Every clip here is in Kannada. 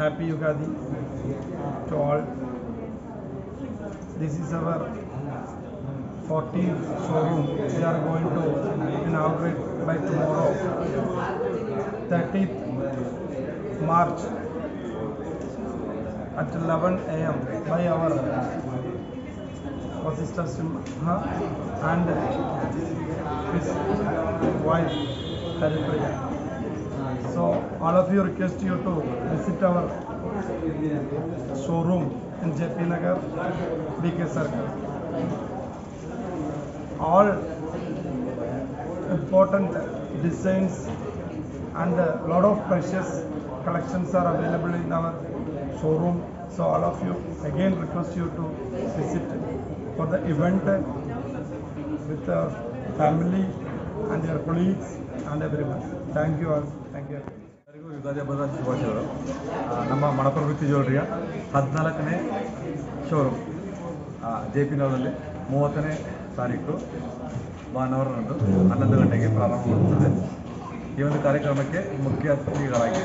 happy Yugadi to all. This is our 14th showroom. We are going to inaugurate by tomorrow, 30th March at 11 a.m. by our sister Simha and his wife Haripriya. So all of you request you to visit our showroom in JP Nagar, BK Circle. All important designs and a lot of precious collections are available in our showroom. So all of you again request you to visit for the event with your family and colleagues and every thank you all thank you ಎಲ್ಲರಿಗೂ ಯುಗಾದಿ ಹಬ್ಬದ ಶುಭಾಶಯಗಳು. ನಮ್ಮ ಮಣಪ್ರವೃತ್ತಿ ಜ್ಯುವೆಲ್ರಿಯ ಹದಿನಾಲ್ಕನೇ ಶೋರೂಮ್ ಜೆ ಪಿ ನಗರದಲ್ಲಿ ಮೂವತ್ತನೇ ತಾರೀಕು ಭಾನುವಾರದಂದು ಹನ್ನೊಂದು ಗಂಟೆಗೆ ಪ್ರಾರಂಭವಾಗುತ್ತದೆ ಈ ಒಂದು ಕಾರ್ಯಕ್ರಮಕ್ಕೆ ಮುಖ್ಯ ಅತಿಥಿಗಳಾಗಿ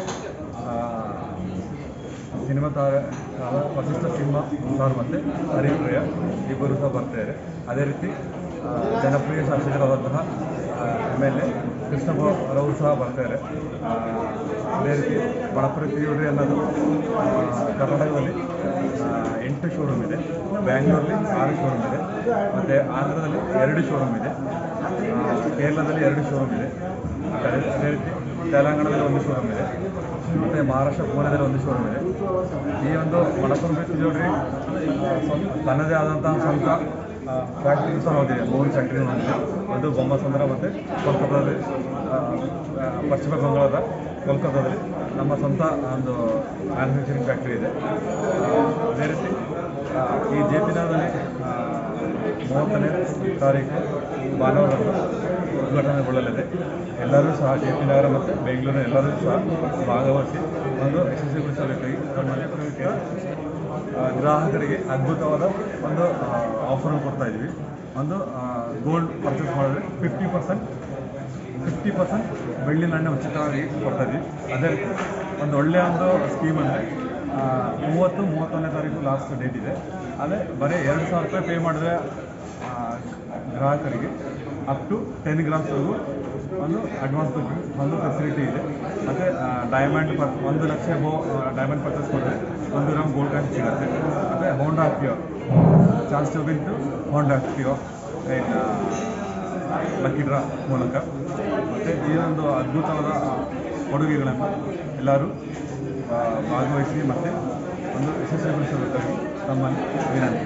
ಸಿನಿಮಾ ಪ್ರಸಿದ್ಧ ವಸಿಷ್ಠ ಸಿಂಹ ಸರ್ ಮತ್ತು ಹರಿಪ್ರಿಯ ಇಬ್ಬರು ಸಹ ಬರ್ತಾರೆ ಅದೇ ರೀತಿ ಜನಪ್ರಿಯ ಶಾಸಕರಾದಂತಹ ಎಂ ಎಲ್ ಎ ಕೃಷ್ಣಪ್ಪ ಅವರು ಸಹ ಬರ್ತಾರೆ. ಅದೇ ರೀತಿ ಮಣಪುರತಿ ಜ್ಯುವೆಲ್ರಿ ಅನ್ನೋದು ಕರ್ನಾಟಕದಲ್ಲಿ ಎಂಟು ಶೋರೂಮ್ ಇದೆ. ಬ್ಯಾಂಗ್ಳೂರಲ್ಲಿ ಆರು ಶೋರೂಮ್ ಇದೆ. ಮತ್ತು ಆಂಧ್ರದಲ್ಲಿ ಎರಡು ಶೋರೂಮ್ ಇದೆ. ಕೇರಳದಲ್ಲಿ ಎರಡು ಶೋರೂಮ್ ಇದೆ. ಅದೇ ರೀತಿ ತೆಲಂಗಾಣದಲ್ಲಿ ಒಂದು ಶೋರೂಮ್ ಇದೆ. ಮತ್ತು ಮಹಾರಾಷ್ಟ್ರ ಪುಣೆದಲ್ಲಿ ಒಂದು ಶೋರೂಮ್ ಇದೆ. ಈ ಒಂದು ಮಣಪುರ ಸ್ವಲ್ಪ ತನ್ನದೇ ಆದಂತಹ ಸ್ವಂತ ಫ್ಯಾಕ್ಟ್ರಿ ಸಹ ಹೊಂದಿದೆ ಮೂರು ಫ್ಯಾಕ್ಟ್ರಿ ಹೊಂದಿದೆ ಒಂದು ಬೊಮ್ಮಸಂದ್ರ ಮತ್ತು ಕೋಲ್ಕತ್ತಾದಲ್ಲಿ ಪಶ್ಚಿಮ ಬಂಗಾಳದ ಕೋಲ್ಕತ್ತಾದಲ್ಲಿ ನಮ್ಮ ಸ್ವಂತ ಒಂದು ಮ್ಯಾನುಫ್ಯಾಕ್ಚರಿಂಗ್ ಫ್ಯಾಕ್ಟ್ರಿ ಇದೆ. ಅದೇ ರೀತಿ ಈ ಜೆ ಮೂವತ್ತನೇ ತಾರೀಕು ಭಾನುವಾರ ಉದ್ಘಾಟನೆಗೊಳ್ಳಲಿದೆ. ಎಲ್ಲರೂ ಸಹ ಜೆ ಪಿ ನಗರ ಮತ್ತು ಬೆಂಗಳೂರಿನ ಎಲ್ಲರೂ ಸಹ ಭಾಗವಹಿಸಿ ಒಂದು ಯಶಸ್ವಿಗೊಳಿಸಬೇಕಾಗಿ ಆ, ಗ್ರಾಹಕರಿಗೆ ಅದ್ಭುತವಾದ ಒಂದು ಆಫರನ್ನು ಕೊಡ್ತಾ ಇದ್ದೀವಿ. ಒಂದು ಗೋಲ್ಡ್ ಪರ್ಚೇಸ್ ಮಾಡಿದ್ರೆ ಫಿಫ್ಟಿ ಪರ್ಸೆಂಟ್ ಫಿಫ್ಟಿ ಪರ್ಸೆಂಟ್ ಬೆಳ್ಳಿ ನಾಣ್ಯ ಉಚಿತವಾಗಿ ಕೊಡ್ತಾ ಇದ್ದೀವಿ. ಅದೇ ರೀತಿ ಒಂದು ಒಳ್ಳೆಯ ಒಂದು ಸ್ಕೀಮ್ ಅಂದರೆ ಮೂವತ್ತು ಮೂವತ್ತೊಂದನೇ ತಾರೀಕು ಲಾಸ್ಟ್ ಡೇಟ್ ಇದೆ. ಅದೇ ಬರೀ ಎರಡು ಸಾವಿರ ರೂಪಾಯಿ ಪೇ ಮಾಡಿದ್ರೆ ಗ್ರಾಹಕರಿಗೆ ಅಪ್ ಟು ಟೆನ್ ಗ್ರಾಮ್ಸ್ವರೆಗೂ ಒಂದು ಅಡ್ವಾನ್ಸ್ ಒಂದು ಫೆಸಿಲಿಟಿ ಇದೆ. ಮತ್ತು ಡೈಮಂಡ್ ಪರ್ ಒಂದು ಲಕ್ಷ ಬೋ ಡೈಮಂಡ್ ಪರ್ಚೇಸ್ ಮಾಡಿದ್ರೆ ಒಂದು ಗ್ರಾಮ್ ಗೋಲ್ಡ್ ಕಾಯಿನ್ ಸಿಗುತ್ತೆ. ಮತ್ತು Honda pure chance to win to Honda pure ಇನ್ನು ಲಕ್ಕಿ ಡ್ರಾ ಮೂಲಕ. ಮತ್ತು ಈ ಒಂದು ಅದ್ಭುತವಾದ ಕೊಡುಗೆಗಳನ್ನು ಎಲ್ಲರೂ ಭಾಗವಹಿಸಿ ಮತ್ತು ಒಂದು ಯಶಸ್ವಿಗೊಳಿಸಬೇಕಾಗಿ ತಮ್ಮಲ್ಲಿ ವಿನಂತಿ.